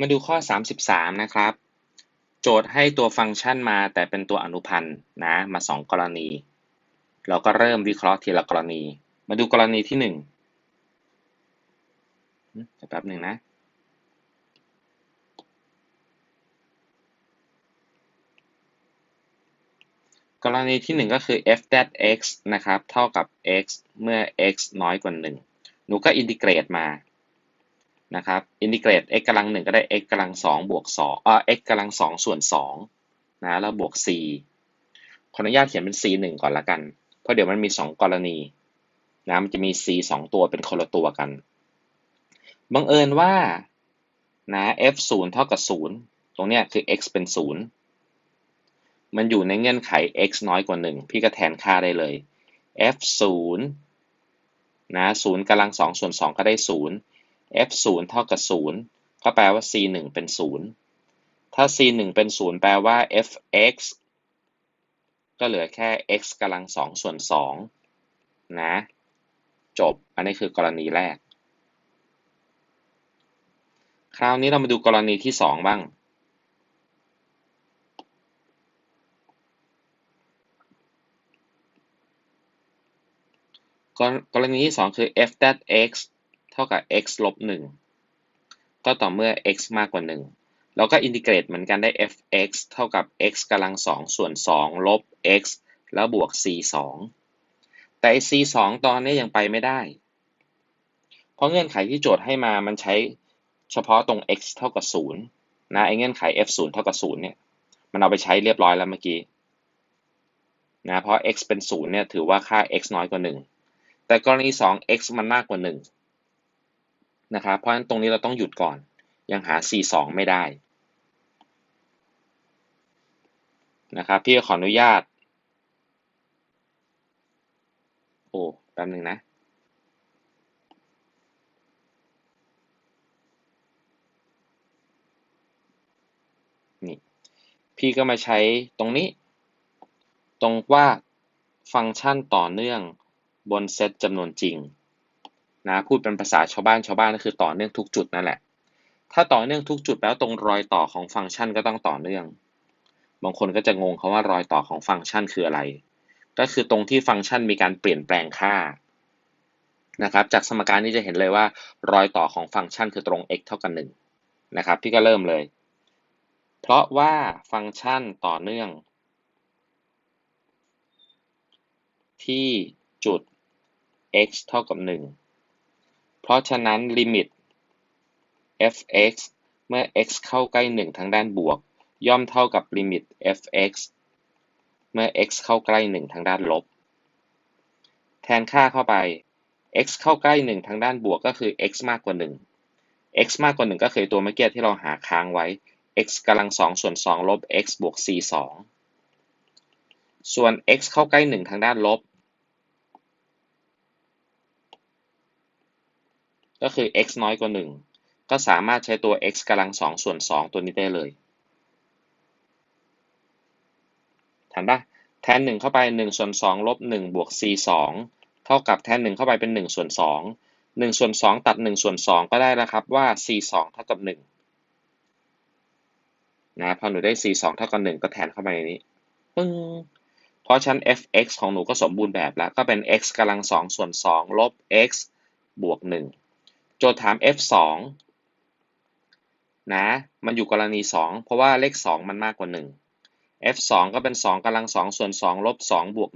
มาดูข้อ 33 นะครับ โจทย์ให้ตัวฟังก์ชันมาแต่เป็นตัวอนุพันธ์นะ มา 2 กรณี เราก็เริ่มวิเคราะห์ทีละกรณี มาดูกรณีที่1แป๊บหนึ่งนะ กรณีที่ 1 ก็คือ f that x นะครับ เท่ากับ x เมื่อ x น้อยกว่า 1 หนูก็อินทิเกรตมา นะครับอินทิเกรต x กำลังหนึ่งก็ได้ x กำลังสองบวกสองเอ่อ x กำลังสองส่วนสองนะแล้วบวก c ขออนุญาตเขียนเป็น c หนึ่งก่อนละกัน เพราะเดี๋ยวมันมีสองกรณีนะมันจะมี c สองตัวเป็นคนละตัวกันบังเอิญว่านะ f ศูนย์เท่ากับศูนย์ตรงเนี้ยคือ x เป็นศูนย์มันอยู่ในเงื่อนไข x น้อยกว่าหนึ่งพี่ก็แทนค่าได้เลย f ศูนย์นะศูนย์กำลังสองส่วนสองก็ได้ศูนย์ f 0เท่ากับ 0 ก็แปลว่า c 1เป็น 0 ถ้า c 1เป็น 0 แปลว่า f(x) ก็เหลือแค่ x กำลัง2ส่วน2นะ จบ อันนี้คือกรณีแรก คราวนี้เรามาดูกรณีที่2บ้าง กรณีที่2คือ f that x เท่ากับ x ลบ1ก็ต่อเมื่อ x มากกว่า1เราก็อินทิเกรตเหมือนกันได้ f(x) เท่ากับ x กำลัง2ส่วน 2 ลบ x แล้วบวก c 2แต่ c 2ตอนนี้ยังไปไม่ได้ เพราะเงื่อนไขที่โจทย์ให้มามันใช้เฉพาะตรง x เท่ากับ 0 นะไอเงื่อนไข f 0เท่ากับ 0 เนี่ย มันเอาไปใช้เรียบร้อยแล้วเมื่อกี้นะเพราะ x เป็น 0 เนี่ย ถือว่าค่า x น้อยกว่า 1 แต่กรณี 2 x มันมากกว่า 1 นะครับ เพราะฉะนั้นตรงนี้เราต้องหยุดก่อน ยังหา C2 ไม่ได้นะครับ พี่ขออนุญาต โอ้ แป๊บหนึ่งนะ นี่ พี่ก็มาใช้ตรงนี้ ตรงว่าฟังก์ชันต่อเนื่องบนเซตจำนวนจริง นะพูดเป็นภาษาชาวบ้านชาวบ้านก็คือต่อเนื่องทุกจุดนั่นแหละ ถ้าต่อเนื่องทุกจุดแล้วตรงรอยต่อของฟังก์ชันก็ต้องต่อเนื่อง บางคนก็จะงงคาว่ารอยต่อของฟังก์ชันคืออะไร ก็คือตรงที่ฟังก์ชันมีการเปลี่ยนแปลงค่านะครับจากสมการนี้จะเห็นเลยว่ารอยต่อของฟังก์ชันคือตรง x เท่ากับ1นะครับพี่ก็เริ่มเลย เพราะว่าฟังก์ชันต่อเนื่อง ที่จุด x เท่ากับ1 เพราะฉะนั้นลิมิต f(x) เมื่อ x เข้าใกล้ 1 ทางด้านบวก ย่อมเท่ากับลิมิต f(x) เมื่อ x เข้าใกล้ 1 ทางด้านลบ แทนค่าเข้าไป x เข้าใกล้ 1 ทางด้านบวกก็คือ x มากกว่า 1 x มากกว่า 1 ก็คือตัวเมื่อกี้ที่เราหาค้างไว้ x กำลัง2ส่วน2ลบ x บวก c 2ส่วน x เข้าใกล้ 1 ทางด้านลบ ก็คือ x น้อยกว่า 1 ก็สามารถใช้ตัว x กำลัง2ส่วน 2 ตัวนี้ได้เลยทันปะแทน 1 เข้าไป1ส่วน2ลบ1บวก c 2เท่ากับแทน 1 เข้าไปเป็น1ส่วน2 1ส่วน2ตัด1ส่วน2ก็ได้แล้วครับว่า c 2เท่ากับ1นะพอหนูได้ c 2เท่ากับ1ก็แทนเข้าไปในนี้ปึ้งเพราะชั้น f(x) ของหนูก็สมบูรณ์แบบแล้ว ก็เป็น x กำลัง2ส่วน2ลบ x จทย์ถาม f 2นะ มันอยู่กรณี 2 เพราะว่าเลข 2 มันมากกว่า 1 f 2ก็เป็น 2กำลัง 2 ส่วน 2 ลบ 2 บวก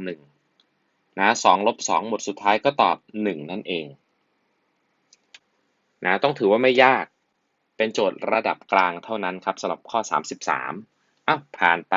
1 นะ 2 ลบ 2 หมดสุดท้ายก็ตอบ 1 นั่นเอง นะ ต้องถือว่าไม่ยาก เป็นโจทย์ระดับกลางเท่านั้นครับสำหรับข้อ 33อ้าวผ่านไป